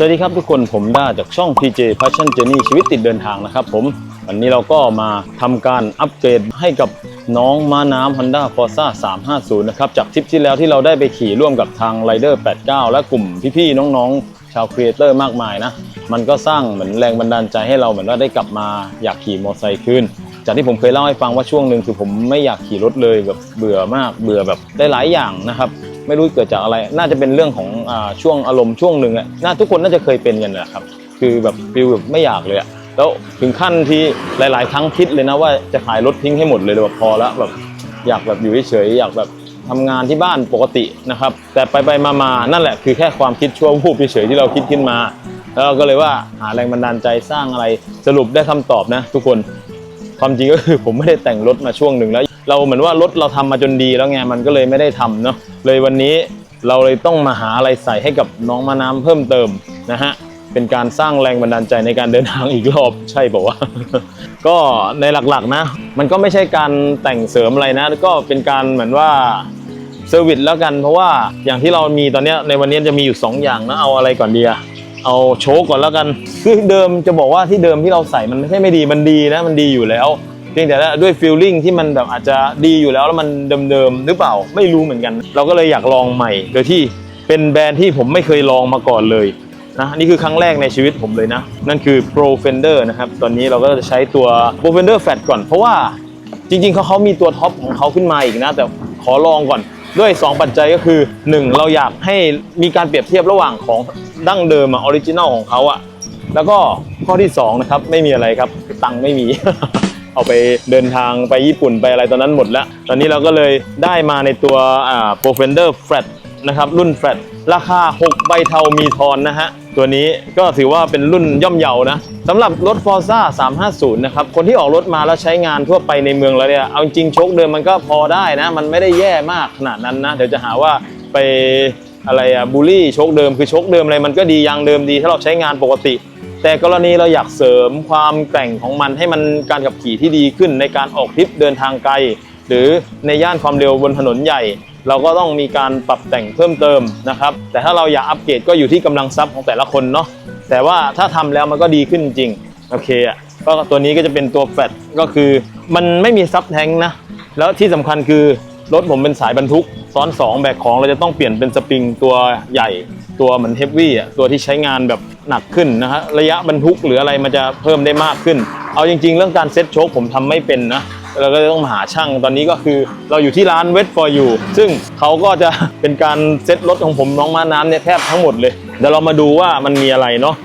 สวัสดีครับทุกคนผมด้าจากช่อง PJ Passion Journey ชีวิตติดเดินทางนะครับผม วันนี้เราก็มาทำการอัปเกรดให้กับน้องม้าน้ำ Honda Forza 350 นะครับ จากทริปที่แล้วที่เราได้ไปขี่ร่วมกับทาง Rider 89 และกลุ่มพี่ๆน้องๆ ชาวครีเอเตอร์มากมายนะ มันก็สร้างเหมือนแรงบันดาลใจให้เราเหมือนว่าได้กลับมาอยากขี่มอเตอร์ไซค์คืนจากที่ผมเคยเล่าให้ฟังว่าช่วงหนึ่งคือผมไม่อยากขี่รถเลยแบบเบื่อมากเบื่อแบบได้หลายอย่างนะครับ ไม่รู้เกิดจากอะไร น่าจะเป็นเรื่องของอช่วงอารมณ์ช่วงหนึ่งอะน่าทุกคนน่าจะเคยเป็นกันนะครับ คือแบบฟิลแบบไม่อยากเลยอะแล้วถึงขั้นที่หลาย ๆ ครั้งคิดเลยนะว่าจะขายรถทิ้งให้หมดเลยแบบพอแล้วแบบอยากแบบอยู่เฉยๆอยากแบบทำงานที่บ้านปกตินะครับ แต่ไปไปๆมาๆนั่นแหละคือแค่ความคิดชั่ววูบเฉยๆที่เราคิดขึ้นมา แล้วเราก็เลยว่าหาแรงบันดาลใจสร้างอะไรสรุปได้คำตอบนะ ทุกคนความจริงก็คือผมไม่ได้แต่งรถมาช่วงหนึ่งแล้ว เราเหมือนว่ารถเราทำมาจนดีแล้วไงมันก็เลยไม่ได้ทำเนาะเลยวันนี้เราเลยต้องมาหาอะไรใส่ให้กับน้องมาน้ำเพิ่มเติมนะฮะเป็นการสร้างแรงบันดาลใจในการเดินทางอีกรอบใช่ป่าวะก็ในหลักๆนะ มันก็ไม่ใช่การแต่งเสริมอะไรนะ ก็เป็นการเหมือนว่าเซอร์วิสแล้วกัน เพราะว่าอย่างที่เรามีตอนนี้ในวันนี้จะมีอยู่ 2 อย่างนะเอาอะไรก่อนดีอะเอาโชคก่อนแล้วกัน คือเดิมจะบอกว่าที่เดิมที่เราใส่มันไม่ใช่ไม่ดีมันดีนะมันดีอยู่แล้ว พียงแต่ด้วยฟีลลิ่งที่มันแบบอาจจะดีอยู่แล้วแล้วมันเดิมๆหรือเปล่าไม่รู้เหมือนกัน เราก็เลยอยากลองใหม่โดยที่เป็นแบรนด์ที่ผมไม่เคยลองมาก่อนเลยนะนี่คือครั้งแรกในชีวิตผมเลยนะ นั่นคือ Pro Fender นะครับ ตอนนี้เราก็จะใช้ตัว Pro Fender Fat ก่อน เพราะว่าจริงๆเขาเขามีตัวท็อปของเขาขึ้นมาอีกนะ แต่ขอลองก่อนด้วย 2 ปัจจัยก็คือ 1 เราอยากให้มีการเปรียบเทียบระหว่างของดั้งเดิมอะออริจินอลของเขาอะแล้วก็ข้อที่สองนะครับไม่มีอะไรครับตังค์ไม่มี เอาไปเดินทางไปญี่ปุ่นไปอะไรตอนนั้นหมดแล้ว ตอนนี้เราก็เลยได้มาในตัวอ่า Pro Fender Flat นะครับรุ่น Flat ราคา 6 ใบเทามีทอนนะฮะ ตัวนี้ก็ถือว่าเป็นรุ่นย่อมเยานะสำหรับรถ Forza 350 นะครับ คนที่ออกรถมาแล้วใช้งานทั่วไปในเมืองแล้วเนี่ย เอาจริงโชคเดิมมันก็พอได้นะ มันไม่ได้แย่มากขนาดนั้นนะ เดี๋ยวจะหาว่าไปอะไรอะบูลลี่โชคเดิมคือโชคเดิมอะไรมันก็ดียางเดิมดีถ้าเราใช้งานปกติ แต่กรณีเราอยากเสริมความแกร่งของมันให้มันการขับขี่ที่ดีขึ้นในการออกทริปเดินทางไกล หรือในย่านความเร็วบนถนนใหญ่ เราก็ต้องมีการปรับแต่งเพิ่มเติมนะครับ แต่ถ้าเราอยากอัปเกรดก็อยู่ที่กำลังทรัพย์ของแต่ละคนเนาะแต่ว่าถ้าทำแล้วมันก็ดีขึ้นจริงโอเคอะก็ตัวนี้ก็จะเป็นตัวแฟตก็คือมันไม่มีซับแท้งนะแล้วที่สำคัญคือรถผมเป็นสายบรรทุกซ้อน 2 แบกของเราจะต้องเปลี่ยนเป็นสปริงตัวใหญ่ ตัวเหมือนเฮฟวี่อะตัวที่ใช้งานแบบหนักขึ้นนะฮะระยะบรรทุกหรืออะไรมันจะเพิ่มได้มากขึ้น เอาจริง ๆ เรื่องการเซ็ตโชคผมทำไม่เป็นนะเราก็จะต้องมาหาช่างตอนนี้ก็คือเราอยู่ที่ร้าน Wet for you ซึ่งเขาก็จะเป็นการเซ็ตรถของผมน้องมาน้ำเนี่ยแทบทั้งหมดเลยเดี๋ยวเรามาดูว่ามันมีอะไรเนาะ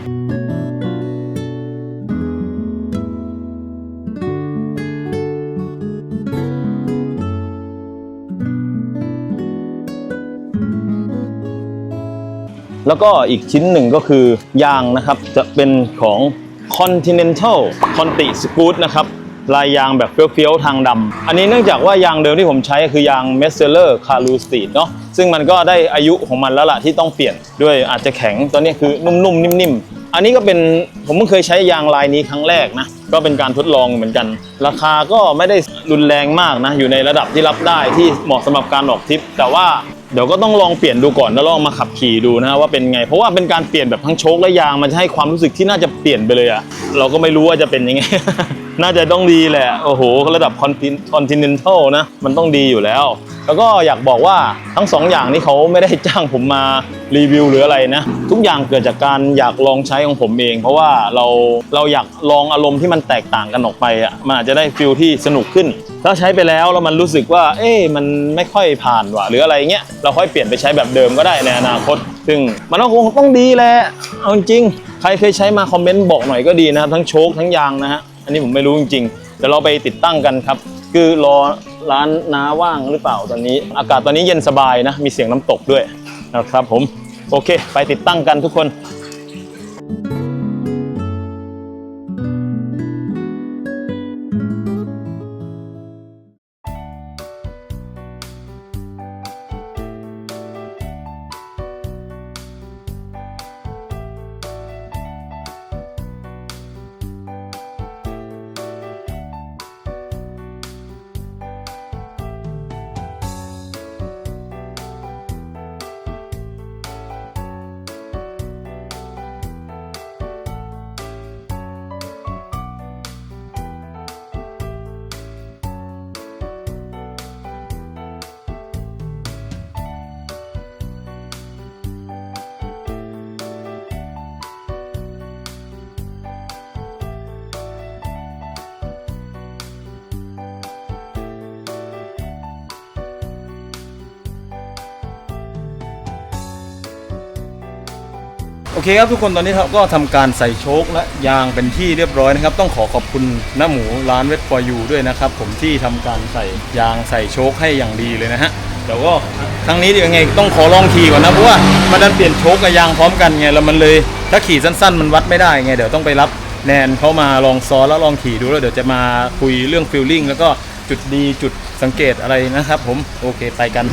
แล้วก็อีกชิ้นหนึ่งก็คือยางนะครับ จะเป็นของ Continental Conti Scoot นะครับลายยางแบบเฟี้ยวๆทางดำอันนี้เนื่องจากว่ายางเดิมที่ผมใช้คือยาง m e s s e l e r c a r l u s t e e d เนาะซึ่งมันก็ได้อายุของมันแล้วล่ะที่ต้องเปลี่ยนด้วยอาจจะแข็งตัวนี้คือนุ่มๆนิ่มๆ อันนี้ก็เป็นผมเพิ่งเคยใช้ยางลายนี้ครั้งแรกนะก็เป็นการทดลองเหมือนกัน ราคาก็ไม่ได้รุนแรงมากนะอยู่ในระดับที่รับได้ที่เหมาะสำหรับการออกทริป แต่ว่า เดี๋ยวก็ต้องลองเปลี่ยนดูก่อนแล้วลองมาขับขี่ดูนะฮะว่าเป็นไง เพราะว่าเป็นการเปลี่ยนแบบทั้งโชคและยางมันจะให้ความรู้สึกที่น่าจะเปลี่ยนไปเลยอะเราก็ไม่รู้ว่าจะเป็นยังไงน่าจะต้องดีแหละ โอ้โห ระดับคอนติคอนติเนนทัลนะ มันต้องดีอยู่แล้ว แล้วก็อยากบอกว่าทั้งสองอย่างนี้เขาไม่ได้จ้างผมมารีวิวหรืออะไรนะ ทุกอย่างเกิดจากการอยากลองใช้ของผมเอง เพราะว่าเราเราอยากลองอารมณ์ที่มันแตกต่างกันออกไปอะมันอาจจะได้ฟิลที่สนุกขึ้น ถ้าใช้ไปแล้วแล้วมันรู้สึกว่า เอ๊ะมันไม่ค่อยผ่านว่ะหรืออะไรเงี้ยเราค่อยเปลี่ยนไปใช้แบบเดิมก็ได้ในอนาคต ซึ่งมันก็คงต้องดีแหละเอาจริงใครเคยใช้มาคอมเมนต์บอกหน่อยก็ดีนะครับทั้งโชคทั้งยางนะฮะ อันนี้ผมไม่รู้จริงๆเดี๋ยวเราไปติดตั้งกันครับ คือรอร้านน้าว่างหรือเปล่าตอนนี้ อากาศตอนนี้เย็นสบายนะ มีเสียงน้ำตกด้วยนะครับผม โอเค ไปติดตั้งกันทุกคน เคครับทุกคนตอนนี้เราก็ทำการใส่โชคและยางเป็นที่เรียบร้อยนะครับ ต้องขอขอบคุณน้าหมูร้านเวทฟอร์ยูด้วยนะครับ ผมที่ทำการใส่ยางใส่โชคให้อย่างดีเลยนะฮะเดี๋ยวก็ครั้งนี้เดี๋ยวยังไงต้องขอลองขี่ก่อนนะเพราะว่ามันดันเปลี่ยนโชคกับยางพร้อมกันไงแล้วมันเลยถ้าขี่สั้น ๆ มันวัดไม่ได้ไงเดี๋ยวต้องไปรับแนนเขามาลองซ้อนแล้วลองขี่ดูแล้วเดี๋ยวจะมาคุยเรื่องฟิลลิ่งแล้วก็จุดดีจุดสังเกตอะไรนะครับ ผมโอเคไปกัน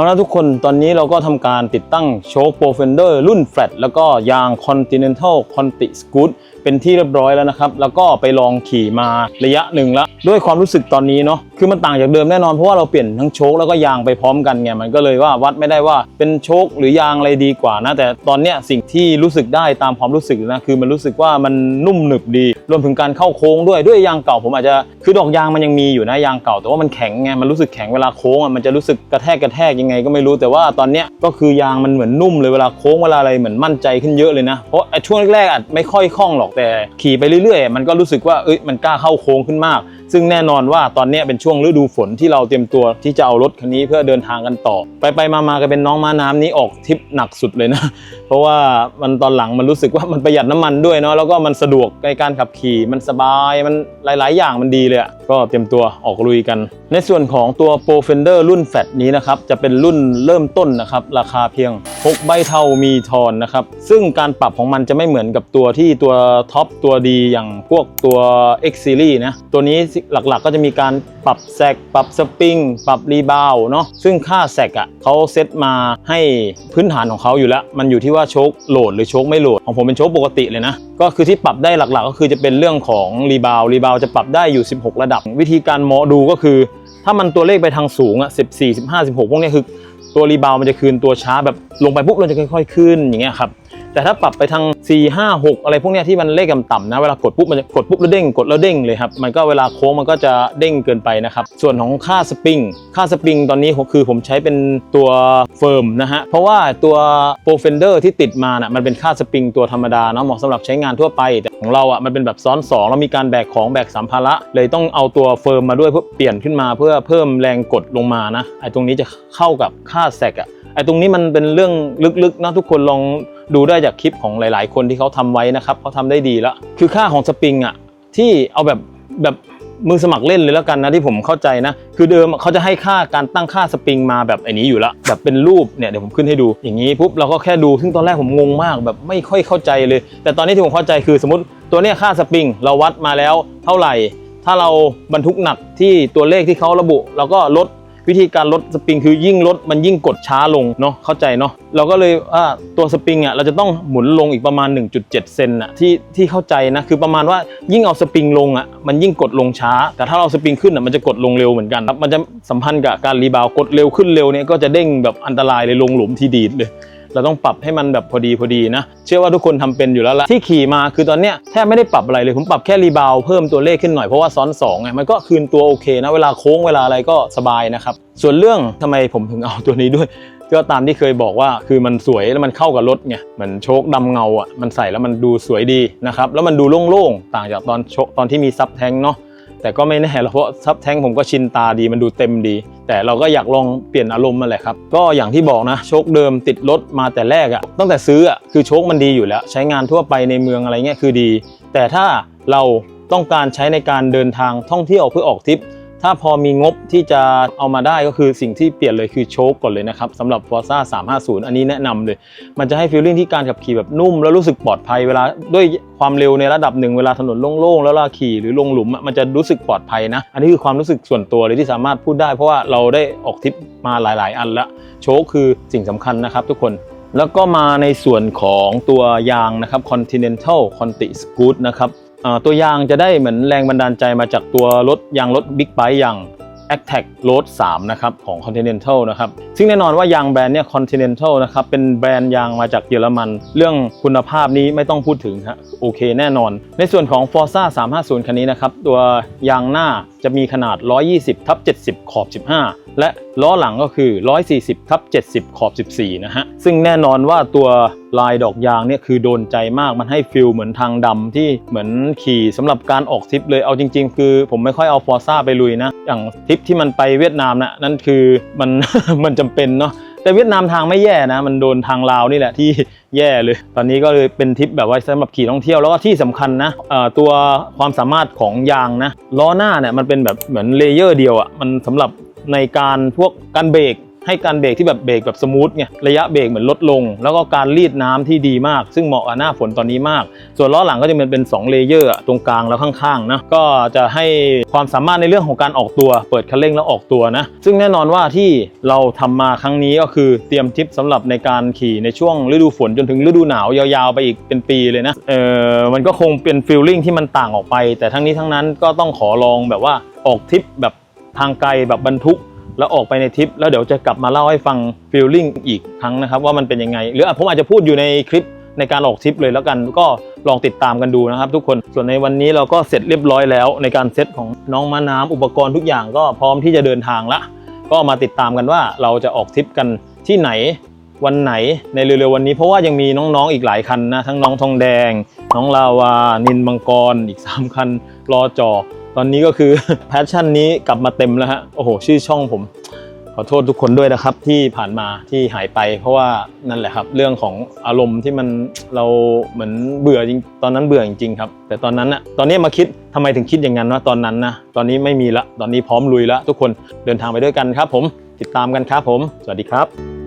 เอาละทุกคนตอนนี้เราก็ทำการติดตั้งโชคโปรเฟนเดอร์รุ่นแฟลตแล้วก็ยาง Continental Conti Scoot เป็นที่เรียบร้อยแล้วนะครับ แล้วก็ไปลองขี่มาระยะหนึ่งแล้ว ด้วยความรู้สึกตอนนี้เนาะคือมันต่างจากเดิมแน่นอนเพราะว่าเราเปลี่ยนทั้งโชคแล้วก็ยางไปพร้อมกันไงมันก็เลยว่าวัดไม่ได้ว่าเป็นโชคหรือยางอะไรดีกว่านะแต่ตอนเนี้ยสิ่งที่รู้สึกได้ตามความรู้สึกนะคือมันรู้สึกว่ามันนุ่มหนึบดี รวมถึงการเข้าโค้งด้วยด้วยยางเก่าผมอาจจะคือดอกยางมันยังมีอยู่นะยางเก่า แต่ว่ามันแข็งไงมันรู้สึกแข็งเวลาโค้งอะมันจะรู้สึกกระแทกกระแทกยังไงก็ไม่รู้แต่ว่าตอนเนี้ยก็คือยางมันเหมือนนุ่มเลยเวลาโค้งเวลาอะไรเหมือนมั่นใจขึ้นเยอะเลยนะเพราะช่วงแรกๆอาจไม่ค่อยคล่องหรอกแต่ขี่ไปเรื่อยๆ มันก็รู้สึกว่าเอ้ยมันกล้าเข้าโค้งขึ้นมาก ซึ่งแน่นอนว่าตอนนี้เป็นช่วงฤดูฝนที่เราเตรียมตัวที่จะเอารถคันนี้เพื่อเดินทางกันต่อ ไปไปๆมาๆก็เป็นน้องม้าน้ำนี้ออกทริปหนักสุดเลยนะ เพราะว่ามันตอนหลังมันรู้สึกว่ามันประหยัดน้ำมันด้วยเนาะแล้วก็มันสะดวกในการขับขี่มันสบายมันหลาย ๆ อย่างมันดีเลยอะ ก็เตรียมตัวออกลุยกัน ในส่วนของตัว Pro Fender รุ่นแฟตนี้นะครับ จะเป็นรุ่นเริ่มต้นนะครับ ราคาเพียง 6 ใบเทามีทอนนะครับ ซึ่งการปรับของมันจะไม่เหมือนกับตัวที่ตัวท็อปตัวดีอย่างพวกตัว X Series นะ ตัวนี้หลักๆก็จะมีการปรับแซกปรับสปริงปรับรีบาวเนาะซึ่งค่าแซกอะเขาเซตมาให้พื้นฐานของเขาอยู่แล้ว มันอยู่ที่ว่าโชคโหลดหรือโชคไม่โหลด ของผมเป็นโชคปกติเลยนะ ก็คือที่ปรับได้หลักๆ ก็คือจะเป็นเรื่องของรีบาวรีบาวจะปรับได้อยู่ 16 ระดับวิธีการมอดูก็คือ ถ้ามันตัวเลขไปทางสูงอะ14 15 16พวกนี้คือตัวรีบาวมันจะคืนตัวช้าแบบลงไปปุ๊บเราจะค่อยๆขึ้นอย่างเงี้ยครับ แต่ถ้าปรับไปทาง 4 5 6 อะไรพวกเนี้ยที่มันเลขต่ำๆนะเวลากดปุ๊บมันจะกดปุ๊บแล้วเด้งกดแล้วเด้งเลยครับมันก็เวลาโค้งมันก็จะเด้งเกินไปนะครับส่วนของค่าสปริงค่าสปริงตอนนี้คือผมใช้เป็นตัวเฟิร์มนะฮะเพราะว่าตัวโปรเฟนเดอร์ที่ติดมาน่ะมันเป็นค่าสปริงตัวธรรมดาเนาะเหมาะสำหรับใช้งานทั่วไปแต่ของเราอะมันเป็นแบบซ้อนสองแล้วมีการแบกของแบกสัมภาระเลยต้องเอาตัวเฟิร์มมาด้วยเพื่อเปลี่ยนขึ้นมาเพื่อเพิ่มแรงกดลงมานะไอ้ตรงนี้จะเข้ากับค่าแซกอะไอ้ตรงนี้มันเป็นเรื่องลึกๆนะทุกคนลอง ดูได้จากคลิปของหลาย ๆ คนที่เขาทำไว้นะครับเขาทำได้ดีแล้ว คือค่าของสปริงอะที่เอาแบบแบบมือสมัครเล่นเลยแล้วกันนะที่ผมเข้าใจนะ คือเดิมเขาจะให้ค่าการตั้งค่าสปริงมาแบบไอ้นี้อยู่แล้วแบบเป็นรูปเนี่ยเดี๋ยวผมขึ้นให้ดูอย่างนี้ปุ๊บเราก็แค่ดูซึ่งตอนแรกผมงงมากแบบไม่ค่อยเข้าใจเลย แต่ตอนนี้ที่ผมเข้าใจคือสมมติตัวเนี้ยค่าสปริงเราวัดมาแล้วเท่าไหร่ ถ้าเราบรรทุกหนักที่ตัวเลขที่เขาระบุ เราก็ลด วิธีการลดสปริงคือยิ่งลดมันยิ่งกดช้าลงเนาะเข้าใจเนาะเราก็เลยว่าตัวสปริงอะเราจะต้องหมุนลงอีกประมาณ 1.7 เซนอะที่ที่เข้าใจนะคือประมาณว่ายิ่งเอาสปริงลงอะมันยิ่งกดลงช้า แต่ถ้าเราสปริงขึ้นอะมันจะกดลงเร็วเหมือนกันครับมันจะสัมพันธ์กับการรีบาวกดเร็วขึ้นเร็วเนี่ยก็จะเด้งแบบอันตรายเลยลงหลุมที่ดีดเลย เราต้องปรับให้มันแบบพอดีพอดีนะ เชื่อว่าทุกคนทำเป็นอยู่แล้วละที่ขี่มาคือตอนเนี้ยแทบไม่ได้ปรับอะไรเลยผมปรับแค่รีบาวเพิ่มตัวเลขขึ้นหน่อยเพราะว่าซ้อน2ไงมันก็คืนตัวโอเคนะเวลาโค้งเวลาอะไรก็สบายนะครับส่วนเรื่องทำไมผมถึงเอาตัวนี้ด้วยก็ตามที่เคยบอกว่าคือมันสวยแล้วมันเข้ากับรถไงเหมือนโชคดำเงาอะมันใส่แล้วมันดูสวยดีนะครับแล้วมันดูโล่งๆต่างจากตอนโชคตอนที่มีซับแทงเนาะ แต่ก็ไม่แน่หรอกเพราะซับแท้งผมก็ชินตาดีมันดูเต็มดี แต่เราก็อยากลองเปลี่ยนอารมณ์มาแหละครับ ก็อย่างที่บอกนะโชคเดิมติดรถมาแต่แรกอะ่ะตั้งแต่ซื้ออะ่ะคือโชคมันดีอยู่แล้ว ใช้งานทั่วไปในเมืองอะไรเงี้ยคือดี แต่ถ้าเราต้องการใช้ในการเดินทางท่องเที่ยวเพื่อออกทริป ถ้าพอมีงบที่จะเอามาได้ก็คือสิ่งที่เปลี่ยนเลยคือโชคก่อนเลยนะครับสำหรับ Forza 350 อันนี้แนะนำเลย มันจะให้ฟีลลิ่งที่การขับขี่แบบนุ่ม แล้วรู้สึกปลอดภัยเวลาด้วยความเร็วในระดับหนึ่งเวลาถนนโล่งๆ แล้วเวลาขี่หรือลงหลุมมันจะรู้สึกปลอดภัยนะ อันนี้คือความรู้สึกส่วนตัวเลยที่สามารถพูดได้ เพราะว่าเราได้ออกทริปมาหลาย ๆ อันละโชคคือสิ่งสำคัญนะครับ ทุกคนแล้วก็มาในส่วนของตัวยางนะครับ Continental Conti Scoot นะครับ ตัวยางจะได้เหมือนแรงบันดาลใจมาจากตัวรถยางรถบิ๊กไบค์อย่าง a t t a c Road 3นะครับของ Continental นะครับ ซึ่งแน่นอนว่ายางแบรนด์เนี่ย Continental นะครับ เป็นแบรนด์ยางมาจากเยอรมัน เรื่องคุณภาพนี้ไม่ต้องพูดถึงฮะโอเคแน่นอน ในส่วนของ Forza 350 คันนี้นะครับ ตัวยางหน้าจะมีขนาด 120ทับ70 ขอบ 15 และล้อหลังก็คือ 140ทับ70 ขอบ 14 นะฮะ ซึ่งแน่นอนว่าตัวลายดอกยางเนี่ยคือโดนใจมาก มันให้ฟิลเหมือนทางดำที่เหมือนขี่สำหรับการออกทริปเลย เอาจริง ๆ คือผมไม่ค่อยเอาฟอร์ซ่าไปลุยนะ อย่างทริปที่มันไปเวียดนามนะนั่นคือมัน มันจำเป็นเนาะ แต่เวียดนามทางไม่แย่นะ มันโดนทางลาวนี่แหละที่แย่เลย ตอนนี้ก็เลยเป็นทริปแบบว่าสำหรับขี่ท่องเที่ยวแล้วก็ที่สำคัญนะตัวความสามารถของยางนะล้อหน้าเนี่ยมันเป็นแบบเหมือนเลเยอร์เดียวอะ่ะมันสำหรับในการพวกการเบรก ให้การเบรกที่แบบเบรกแบบสมูทไงระยะเบรกเหมือนลดลง แล้วก็การรีดน้ำที่ดีมาก ซึ่งเหมาะกับหน้าฝนตอนนี้มาก ส่วนล้อหลังก็จะเป็นเป็น2เลเยอร์ตรงกลางแล้วข้างๆนะก็จะให้ความสามารถในเรื่องของการออกตัว เปิดคันเร่งแล้วออกตัวนะซึ่งแน่นอนว่าที่เราทำมาครั้งนี้ก็คือเตรียมทริปสำหรับในการขี่ในช่วงฤดูฝนจนถึงฤดูหนาวยาวๆไปอีกเป็นปีเลยนะเออมันก็คงเป็นฟีลลิ่งที่มันต่างออกไป แต่ทั้งนี้ทั้งนั้นก็ต้องขอลองแบบว่าออกทริปแบบทางไกลแบบบรรทุก แล้วออกไปในทริปแล้วเดี๋ยวจะกลับมาเล่าให้ฟังฟีลลิ่งอีกครั้งนะครับว่ามันเป็นยังไง หรือผมอาจจะพูดอยู่ในคลิปในการออกทริปเลยแล้วกันก็ลองติดตามกันดูนะครับ ทุกคนส่วนในวันนี้เราก็เสร็จเรียบร้อยแล้ว ในการเซตของน้องม้าน้ำอุปกรณ์ทุกอย่างก็พร้อมที่จะเดินทางละ ก็มาติดตามกันว่าเราจะออกทริปกันที่ไหนวันไหนในเร็วๆวันนี้เพราะว่ายังมีน้องๆอีกหลายคันนะทั้งน้องทองแดง น้องลาวานินมังกรอีก 3 คันรอจอ ตอนนี้ก็คือแพชชั่นนี้กลับมาเต็มแล้วฮะ โอ้โห ชื่อช่องผม ขอโทษทุกคนด้วยนะครับ ที่ผ่านมาที่หายไป เพราะว่านั่นแหละครับ เรื่องของอารมณ์ที่มันเราเหมือนเบื่อจริงตอนนั้นเบื่อจริงๆครับ แต่ตอนนั้นนะตอนนี้มาคิดทำไมถึงคิดอย่างนั้นว่าตอนนั้นนะตอนนี้ไม่มีละตอนนี้พร้อมลุยละทุกคนเดินทางไปด้วยกันครับ ผมติดตามกันครับผม สวัสดีครับ